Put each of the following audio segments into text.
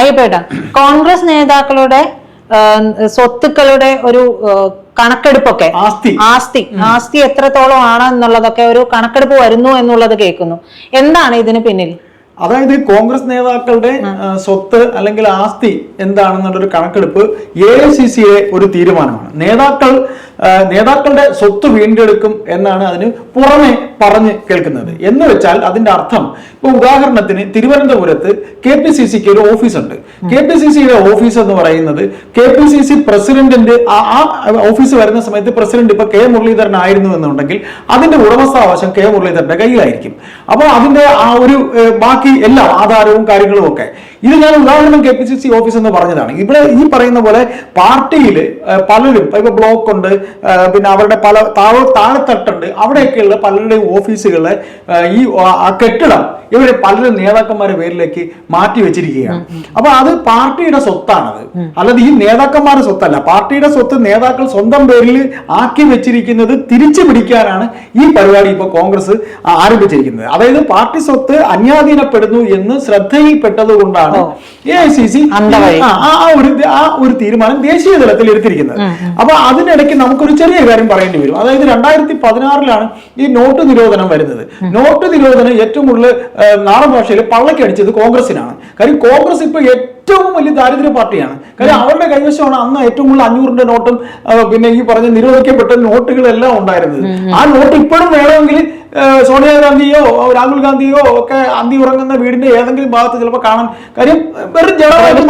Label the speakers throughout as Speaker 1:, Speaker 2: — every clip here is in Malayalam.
Speaker 1: അയ്യപ്പേട്ട കോൺഗ്രസ് നേതാക്കളുടെ സ്വത്തുക്കളുടെ ഒരു കണക്കെടുപ്പൊക്കെ.
Speaker 2: ആസ്തി.
Speaker 1: ആസ്തി. എത്രത്തോളം ആണ് എന്നുള്ളതൊക്കെ ഒരു കണക്കെടുപ്പ് വരുന്നു എന്നുള്ളത് കേൾക്കുന്നു. എന്താണ് ഇതിന് പിന്നിൽ?
Speaker 2: അതായത് കോൺഗ്രസ് നേതാക്കളുടെ സ്വത്ത് അല്ലെങ്കിൽ ആസ്തി എന്താണെന്നുള്ളൊരു കണക്കെടുപ്പ് എ ഐ സി സിയുടെ ഒരു തീരുമാനമാണ്. നേതാക്കൾ നേതാക്കളുടെ സ്വത്ത് വീണ്ടെടുക്കും എന്നാണ് അതിന് പുറമെ പറഞ്ഞ് കേൾക്കുന്നത്. എന്ന് വെച്ചാൽ അതിന്റെ അർത്ഥം ഇപ്പൊ ഉദാഹരണത്തിന് തിരുവനന്തപുരത്ത് കെ പി സി സിക്ക് ഒരു ഓഫീസ് ഉണ്ട് കെ പി സി സിയുടെ ഓഫീസ് എന്ന് പറയുന്നത് കെ പി സി സി പ്രസിഡന്റിന്റെ ആ- ഓഫീസ് വരുന്ന സമയത്ത് പ്രസിഡന്റ് ഇപ്പൊ കെ മുരളീധരൻ ആയിരുന്നു എന്നുണ്ടെങ്കിൽ അതിന്റെ ഉടമസ്ഥാവശം കെ മുരളീധരന്റെ കയ്യിലായിരിക്കും. അപ്പോൾ അതിന്റെ ആ ഒരു ബാക്കി എല്ലാ ആധാരവും കാര്യങ്ങളും ഒക്കെ. ഇത് ഞാൻ ഉദാഹരണം K P C C office എന്ന് പറഞ്ഞതാണ്. ഇവിടെ ഈ പറയുന്ന പോലെ പാർട്ടിയിൽ പലരും ഇപ്പൊ ബ്ലോക്ക് ഉണ്ട് പിന്നെ അവരുടെ പല താഴെ താഴെത്തട്ടുണ്ട് അവിടെയൊക്കെയുള്ള പലരുടെയും ഓഫീസുകളെ ഈ ആ- കെട്ടിടം ഇവർ പലരും നേതാക്കന്മാരുടെ പേരിലേക്ക് മാറ്റി വെച്ചിരിക്കുകയാണ്. അപ്പൊ അത് പാർട്ടിയുടെ സ്വത്താണത്. അല്ലാതെ ഈ നേതാക്കന്മാരുടെ സ്വത്തല്ല. പാർട്ടിയുടെ സ്വത്ത് നേതാക്കൾ സ്വന്തം പേരിൽ ആക്കി വെച്ചിരിക്കുന്നത് തിരിച്ചു പിടിക്കാനാണ് ഈ പരിപാടി ഇപ്പൊ കോൺഗ്രസ് ആരംഭിച്ചിരിക്കുന്നത്. അതായത് പാർട്ടി സ്വത്ത് അന്യാധീനപ്പെടുന്നു എന്ന് ശ്രദ്ധയിൽപ്പെട്ടത് കൊണ്ടാണ് എ ഐ സി സി ആ ഒരു ആ ഒരു തീരുമാനം ദേശീയ തലത്തിൽ എടുത്തിരിക്കുന്നത്. അപ്പൊ അതിനിടയ്ക്ക് നമുക്കൊരു ചെറിയ കാര്യം പറയേണ്ടി വരും. അതായത് രണ്ടായിരത്തി പതിനാറിലാണ് ഈ നോട്ട് നിരോധനം വരുന്നത്. നോട്ട് നിരോധനം ഏറ്റവും കൂടുതൽ നാടൻ ഭാഷയിൽ പള്ളക്കടിച്ചത് കോൺഗ്രസിനാണ് കാര്യം കോൺഗ്രസ് ഇപ്പൊ ഏറ്റവും വലിയ ദാരിദ്ര്യ പാർട്ടിയാണ്. കാര്യം അവരുടെ കൈവശമാണ് അന്ന് ഏറ്റവും കൂടുതൽ അഞ്ഞൂറിന്റെ നോട്ടും പിന്നെ ഈ പറഞ്ഞ നിരോധിക്കപ്പെട്ട നോട്ടുകളെല്ലാം ഉണ്ടായിരുന്നത്. ആ നോട്ട് ഇപ്പോഴും വേണമെങ്കിൽ സോണിയാഗാന്ധിയോ രാഹുൽ ഗാന്ധിയോ ഒക്കെ അന്തി ഉറങ്ങുന്ന വീടിന്റെ ഏതെങ്കിലും ഭാഗത്ത് ചിലപ്പോൾ കാണാൻ കാര്യം വെറും ജഡമായിട്ട്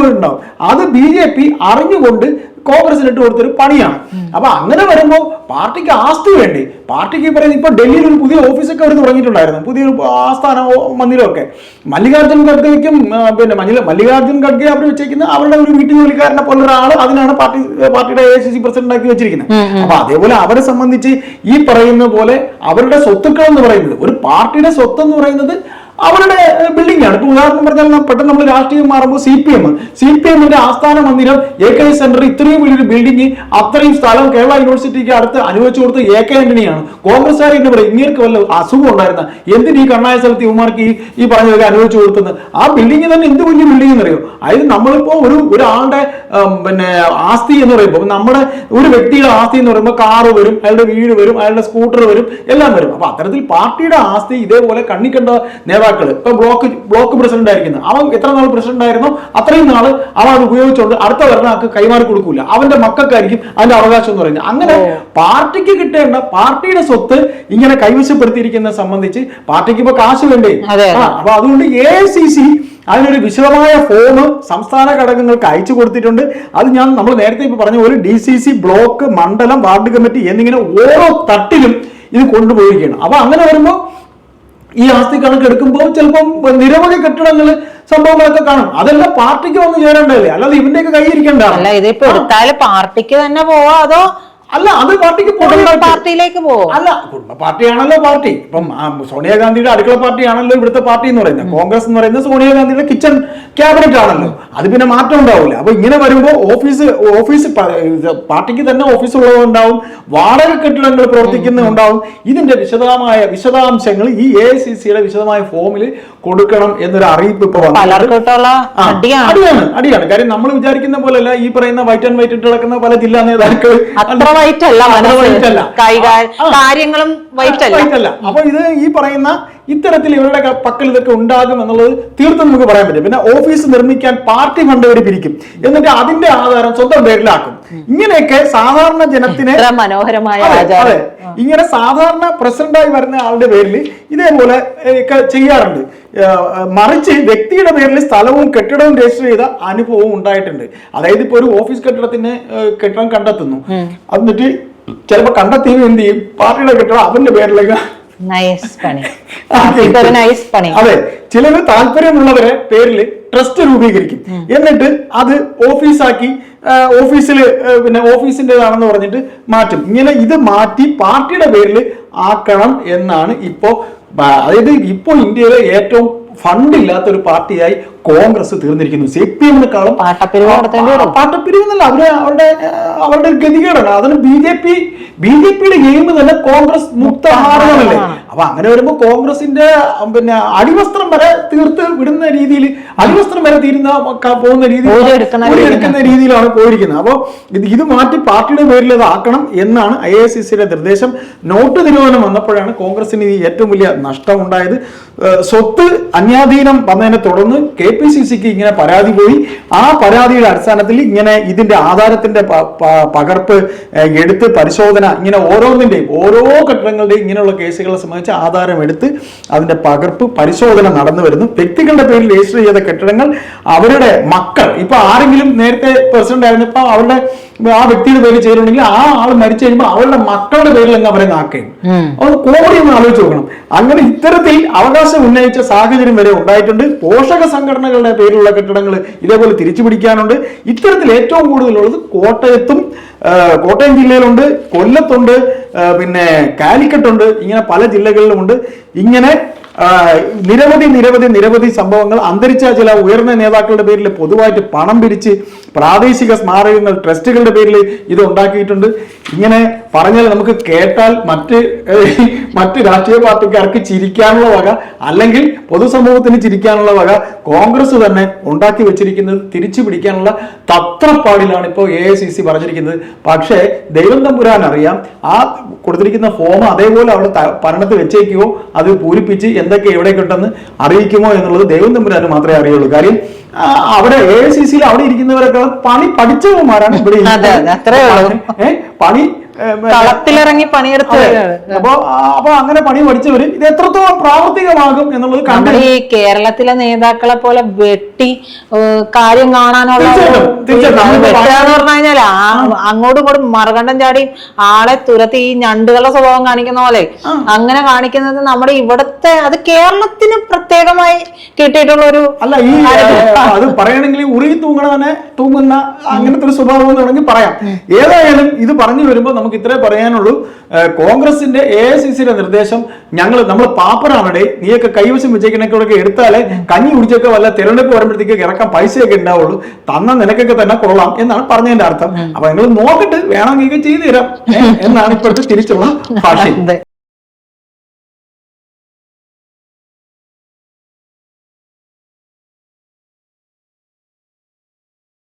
Speaker 1: പോയിട്ടുണ്ടാവും
Speaker 2: അത് ബി ജെ പി അറിഞ്ഞുകൊണ്ട് കോൺഗ്രസിന് ഇട്ട് കൊടുത്തൊരു പണിയാണ്. അപ്പൊ അങ്ങനെ വരുമ്പോൾ പാർട്ടിക്ക് ആസ്തി വേണ്ടി? പാർട്ടിക്ക് പറയുന്നത് ഇപ്പൊ ഡൽഹിയിൽ ഒരു പുതിയ ഓഫീസൊക്കെ അവർ തുടങ്ങിയിട്ടുണ്ടായിരുന്നു. പുതിയൊരു ആസ്ഥാന മന്ദിരമൊക്കെ. മല്ലികാർജുൻ ഖഡ്ഗയ്ക്കും പിന്നെ മല്ലി മല്ലികാർജുൻ ഖഡ്ഗെ അവർ വെച്ചേക്കുന്ന അവരുടെ ഒരു വീട്ടിൽ ജോലിക്കാരനെ പോലെ ഒരാൾ അതിനാണ് പാർട്ടി പാർട്ടിയുടെ എ സി സി പ്രസിഡന്റ് ആക്കി വെച്ചിരിക്കുന്നത്. അപ്പൊ അതേപോലെ അവരെ സംബന്ധിച്ച് ഈ പറയുന്ന പോലെ അവരുടെ സ്വത്തുക്കൾ എന്ന് പറയുന്നത് ഒരു പാർട്ടിയുടെ സ്വത്ത് എന്ന് പറയുന്നത് അവരുടെ ബിൽഡിംഗ് ആണ് ഇപ്പൊ ഉദാഹരണം പറഞ്ഞാൽ പെട്ടെന്ന് നമ്മൾ രാഷ്ട്രീയം മാറുമ്പോൾ C P M C P എമ്മിന്റെ ആസ്ഥാന മന്ദിരം എ കെ സെന്റർ ഇത്രയും വലിയൊരു ബിൽഡിംഗ് അത്രയും സ്ഥലം കേരള യൂണിവേഴ്സിറ്റിക്ക് അടുത്ത് അനുവദിച്ചു കൊടുത്ത് എ കെ ആന്റണിയാണ് കോൺഗ്രസ്സുകാർ എന്ന് പറയും ഇങ്ങേർക്ക് വല്ല അസുഖം ഉണ്ടായിരുന്ന? എന്തിന് ഈ കണ്ണായ സ്ഥലത്ത് ഇവന്മാർക്ക് ഈ ഈ പറഞ്ഞതൊക്കെ അനുവദിച്ചു കൊടുത്തത്? ആ ബിൽഡിംഗ് തന്നെ എന്ത് വലിയ ബിൽഡിംഗ് എന്നറിയോ? അതായത് നമ്മളിപ്പോ ഒരു ഒരാളുടെ പിന്നെ ആസ്തി എന്ന് പറയുമ്പോൾ നമ്മുടെ ഒരു വ്യക്തിയുടെ ആസ്തി എന്ന് പറയുമ്പോൾ കാറ് വരും അയാളുടെ വീട് വരും അയാളുടെ സ്കൂട്ടർ വരും എല്ലാം വരും. അപ്പൊ അത്തരത്തിൽ പാർട്ടിയുടെ ആസ്തി ഇതേപോലെ കണ്ണിക്കണ്ട നേതാക്കൾ ഇപ്പൊ ബ്ലോക്ക് ബ്ലോക്ക് പ്രസിഡന്റ് ആയിരിക്കുന്നത് അവൻ എത്ര നാൾ പ്രസിഡന്റ് ആയിരുന്നു? അത്രയും നാൾ അവൻ അത് ഉപയോഗിച്ചുകൊണ്ട് അടുത്ത വരുന്ന ആൾക്ക് കൈമാറി കൊടുക്കൂല. അവന്റെ മക്കൾക്കായിരിക്കും അതിന്റെ അവകാശം എന്ന് പറയുന്നത്. അങ്ങനെ പാർട്ടിക്ക് കിട്ടേണ്ട പാർട്ടിയുടെ സ്വത്ത് ഇങ്ങനെ കൈവശപ്പെടുത്തിയിരിക്കുന്നത് സംബന്ധിച്ച് പാർട്ടിക്ക് ഇപ്പൊ കാശ് വേണ്ടേ? അപ്പൊ അതുകൊണ്ട് എ സി സി അതിനൊരു വിശദമായ ഫോം സംസ്ഥാന ഘടകങ്ങൾക്ക് അയച്ചു കൊടുത്തിട്ടുണ്ട്. അത് ഞാൻ നമ്മൾ നേരത്തെ ഇപ്പൊ പറഞ്ഞ ഒരു ഡി സി സി ബ്ലോക്ക് മണ്ഡലം വാർഡ് കമ്മിറ്റി എന്നിങ്ങനെ ഓരോ തട്ടിലും ഇത് കൊണ്ടുപോയിരിക്കുകയാണ്. അപ്പൊ അങ്ങനെ വരുമ്പോൾ ഈ ആസ്തി കണക്ക് എടുക്കുമ്പോൾ ചിലപ്പം നിരവധി കെട്ടിടങ്ങൾ സംഭവങ്ങളൊക്കെ കാണും. അതെല്ലാം പാർട്ടിക്ക് വന്ന് ചേരേണ്ടതല്ലേ? അല്ലാതെ ഇവന്റെയൊക്കെ കൈയിരിക്കേണ്ടതാണ്
Speaker 1: അല്ല ഇതിപ്പോ എടുത്താൽ പാർട്ടിക്ക് തന്നെ പോവാ അതോ
Speaker 2: അല്ല അത് പാർട്ടിക്ക്
Speaker 1: പാർട്ടിയിലേക്ക് പോകും.
Speaker 2: അല്ല കുടുംബ പാർട്ടിയാണല്ലോ പാർട്ടി. ഇപ്പം സോണിയാഗാന്ധിയുടെ അടുക്കള പാർട്ടിയാണല്ലോ ഇവിടുത്തെ പാർട്ടി എന്ന് പറയുന്നത്. കോൺഗ്രസ് എന്ന് പറയുന്നത് സോണിയാഗാന്ധിയുടെ കിച്ചൺ ക്യാബിനറ്റ് ആണല്ലോ. അത് പിന്നെ മാറ്റം ഉണ്ടാവില്ല. അപ്പൊ ഇങ്ങനെ വരുമ്പോൾ ഓഫീസ് ഓഫീസ് പാർട്ടിക്ക് തന്നെ ഓഫീസ് ഉള്ളതുണ്ടാവും വാടക കെട്ടിടങ്ങൾ പ്രവർത്തിക്കുന്നുണ്ടാവും ഇതിന്റെ വിശദമായ വിശദാംശങ്ങൾ ഈ എ ഐ സി സിയുടെ വിശദമായ ഫോമിൽ കൊടുക്കണം എന്നൊരു അറിയിപ്പ് ഇപ്പൊ
Speaker 1: അടിയാണ്.
Speaker 2: അടിയാണ് കാര്യം നമ്മൾ വിചാരിക്കുന്ന പോലെയല്ല ഈ പറയുന്ന വൈറ്റ് ആൻഡ് വൈറ്റ് ഇട്ട് കിടക്കുന്ന പല ജില്ലാ നേതാക്കൾ
Speaker 1: വൈറ്റ് അല്ല. കാര്യങ്ങളും വൈറ്റ് അല്ല
Speaker 2: അപ്പൊ ഇത് ഈ പറയുന്ന ഇത്തരത്തിൽ ഇവരുടെ പക്കൽ ഇതൊക്കെ ഉണ്ടാകും എന്നുള്ളത് തീർത്തും നമുക്ക് പറയാൻ പറ്റും. പിന്നെ ഓഫീസ് നിർമ്മിക്കാൻ പാർട്ടി ഫണ്ട് വരെ പിരിക്കും. എന്നിട്ട് അതിന്റെ ആധാരം സ്വന്തം പേരിലാക്കും. ഇങ്ങനെയൊക്കെ സാധാരണ ജനത്തിനെ
Speaker 1: മനോഹരമായ.
Speaker 2: ഇങ്ങനെ സാധാരണ പ്രസിഡന്റായി വരുന്ന ആളുടെ പേരിൽ ഇതേപോലെ ഒക്കെ ചെയ്യാറുണ്ട്. മറിച്ച് വ്യക്തിയുടെ പേരിൽ സ്ഥലവും കെട്ടിടവും രജിസ്റ്റർ ചെയ്ത അനുഭവവും ഉണ്ടായിട്ടുണ്ട്. അതായത് ഇപ്പൊ ഒരു ഓഫീസ് കെട്ടിടത്തിന് കെട്ടിടം കണ്ടെത്തുന്നു. എന്നിട്ട് ചിലപ്പോ കണ്ടെത്തിയത് എന്ത് ചെയ്യും? പാർട്ടിയുടെ കെട്ടിടം അവന്റെ പേരിലേക്ക് അതെ ചിലര് താല്പര്യമുള്ളവരെ പേരിൽ ട്രസ്റ്റ് രൂപീകരിക്കും. എന്നിട്ട് അത് ഓഫീസാക്കി ഓഫീസിൽ പിന്നെ ഓഫീസിന്റെതാണെന്ന് പറഞ്ഞിട്ട് മാറ്റും. ഇങ്ങനെ ഇത് മാറ്റി പാർട്ടിയുടെ പേരിൽ ആക്കണം എന്നാണ് ഇപ്പോ അതായത് ഇപ്പോൾ ഇന്ത്യയിലെ ഏറ്റവും ഫണ്ട് ഇല്ലാത്ത ഒരു പാർട്ടിയായി കോൺഗ്രസ് തീർന്നിരിക്കുന്നു. സി പി എമ്മിനെക്കാളും
Speaker 1: പാട്ടപ്പിരിവ്
Speaker 2: പാട്ടപ്പിരിവെന്നല്ല അവർ അവരുടെ അവരുടെ ഗതികേടാണ്. അതിന് B J P B J പിയുടെ ഗെയിം തന്നെ കോൺഗ്രസ് മുക്തഭാരതമല്ലേ അപ്പൊ അങ്ങനെ വരുമ്പോൾ കോൺഗ്രസിന്റെ പിന്നെ അടിവസ്ത്രം വരെ തീർത്ത് വിടുന്ന രീതിയിൽ അടിവസ്ത്രം വരെ തീരുന്ന പോകുന്ന രീതിയിൽ എടുക്കുന്ന രീതിയിലാണ് പോയിരിക്കുന്നത്. അപ്പോൾ ഇത് ഇത് മാറ്റി പാർട്ടിയുടെ പേരിൽ ഇതാക്കണം എന്നാണ് ഐ എ സി സിയുടെ നിർദ്ദേശം. നോട്ട് തീരുമാനം വന്നപ്പോഴാണ് കോൺഗ്രസിന് ഏറ്റവും വലിയ നഷ്ടം ഉണ്ടായത് സ്വത്ത് അന്യാധീനം വന്നതിനെ തുടർന്ന് കെ പി സി സിക്ക് ഇങ്ങനെ പരാതി പോയി. ആ പരാതിയുടെ അടിസ്ഥാനത്തിൽ ഇങ്ങനെ ഇതിന്റെ ആധാരത്തിന്റെ പകർപ്പ് എടുത്ത് പരിശോധന ഇങ്ങനെ ഓരോന്നിന്റെയും ഓരോ ഘട്ടങ്ങളുടെയും ഇങ്ങനെയുള്ള കേസുകളെ സംബന്ധിച്ച് ആധാരം എടുത്ത് അതിന്റെ പകർപ്പ് പരിശോധന നടന്നു വരുന്നു. വ്യക്തികളുടെ പേരിൽ രജിസ്റ്റർ ചെയ്ത കെട്ടിടങ്ങൾ അവരുടെ മക്കൾ ഇപ്പൊ ആരെങ്കിലും നേരത്തെ പ്രസിഡന്റ് ആയിരുന്നു ഇപ്പൊ അവരുടെ ആ വ്യക്തിയുടെ പേര് ചെയ്തിട്ടുണ്ടെങ്കിൽ ആ ആൾ മരിച്ചു കഴിയുമ്പോൾ അവരുടെ മക്കളുടെ പേരിൽ അങ്ങ് അവരെ നാക്കുകയും. അത് കോടി ഒന്ന് ആലോചിച്ച് നോക്കണം. അങ്ങനെ ഇത്തരത്തിൽ അവകാശം ഉന്നയിച്ച സാഹചര്യം വരെ ഉണ്ടായിട്ടുണ്ട്. പോഷക സംഘടനകളുടെ പേരിലുള്ള കെട്ടിടങ്ങൾ ഇതേപോലെ തിരിച്ചു പിടിക്കാനുണ്ട്. ഇത്തരത്തിൽ ഏറ്റവും കൂടുതലുള്ളത് കോട്ടയത്തും കോട്ടയം ജില്ലയിലുണ്ട് കൊല്ലത്തുണ്ട് പിന്നെ കാലിക്കട്ടുണ്ട് ഇങ്ങനെ പല ജില്ലകളിലുമുണ്ട്. ഇങ്ങനെ നിരവധി നിരവധി നിരവധി സംഭവങ്ങൾ അന്തരിച്ച ചില ഉയർന്ന നേതാക്കളുടെ പേരിൽ പൊതുവായിട്ട് പണം പിരിച്ച് പ്രാദേശിക സ്മാരകങ്ങൾ ട്രസ്റ്റുകളുടെ പേരിൽ ഇത് ഉണ്ടാക്കിയിട്ടുണ്ട്. ഇങ്ങനെ പറഞ്ഞാൽ നമുക്ക് കേട്ടാൽ മറ്റ് മറ്റ് രാഷ്ട്രീയ പാർട്ടിക്കാർക്ക് ചിരിക്കാനുള്ള വക അല്ലെങ്കിൽ പൊതുസമൂഹത്തിന് ചിരിക്കാനുള്ള വക കോൺഗ്രസ് തന്നെ ഉണ്ടാക്കി വെച്ചിരിക്കുന്നത് തിരിച്ചു പിടിക്കാനുള്ള തത്രപ്പാടിലാണ് ഇപ്പോൾ എ ഐ സി സി പറഞ്ഞിരിക്കുന്നത്. പക്ഷേ ദൈവം തമ്പുരാൻ അറിയാം ആ കൊടുത്തിരിക്കുന്ന ഫോം അതേപോലെ അവിടെ ത- ഭരണത്ത് വെച്ചേക്കുമോ അത് പൂരിപ്പിച്ച് എന്തൊക്കെ എവിടെ അറിയിക്കുമോ എന്നുള്ളത് ദൈവം തമ്പുരാന് മാത്രമേ അറിയുള്ളൂ. കാര്യം അവിടെ എ ഐ സി സിയിൽ അവിടെ ഇരിക്കുന്നവരൊക്കെ പണി പഠിച്ചവന്മാരാണ് ഇവിടെ. പണി
Speaker 1: കളത്തിലിറങ്ങി പണിയെടുത്ത്.
Speaker 2: അപ്പൊ അപ്പൊ അങ്ങനെ പണി പഠിച്ചവര് ഇത് എത്രത്തോളം പ്രാവർത്തികമാകും എന്നുള്ളത് കണ്ടു
Speaker 1: ഈ കേരളത്തിലെ നേതാക്കളെ പോലെ വെട്ടി കാര്യം കാണാനുള്ള എന്ന് പറഞ്ഞു കഴിഞ്ഞാൽ അങ്ങോട്ടും ഇങ്ങോട്ടും മറുകണ്ഠം ചാടി ആളെ തുരത്തി ഈ ഞണ്ടുകളുടെ സ്വഭാവം കാണിക്കുന്ന പോലെ അങ്ങനെ കാണിക്കുന്നത് നമ്മുടെ ഇവിടുത്തെ അത് കേരളത്തിന് പ്രത്യേകമായി കിട്ടിയിട്ടുള്ള ഒരു
Speaker 2: അല്ല ഈ അത് പറയണെങ്കിൽ ഉറി തൂങ്ങണ തന്നെ തൂങ്ങുന്ന അങ്ങനത്തെ ഒരു സ്വഭാവം എന്ന് വേണമെങ്കിൽ പറയാം. ഏതായാലും ഇത് പറഞ്ഞു വരുമ്പോൾ നമുക്ക് ഇത്രേ പറയാനുള്ളൂ. കോൺഗ്രസിന്റെ എ ഐ സി സിയുടെ നിർദ്ദേശം ഞങ്ങൾ നമ്മൾ പാപ്പരാണടെ നീയൊക്കെ കൈവശം വെച്ചേക്കണൊക്കെ എടുത്താലേ കഞ്ഞി കുടിച്ചൊക്കെ വല്ല തിരഞ്ഞെടുപ്പ് വരുമ്പോഴത്തേക്ക് ഇറക്കാൻ പൈസയൊക്കെ ഉണ്ടാവുള്ളൂ. തന്ന നിനക്കൊക്കെ തന്നെ കൊള്ളാം എന്നാണ് പറഞ്ഞതിന്റെ അർത്ഥം. അപ്പൊ നിങ്ങൾ നോക്കിട്ട് വേണമെങ്കിൽ ചെയ്തു തരാം എന്നാണ് ഇപ്പോഴത്തെ തിരിച്ചുള്ള ഭാഷ.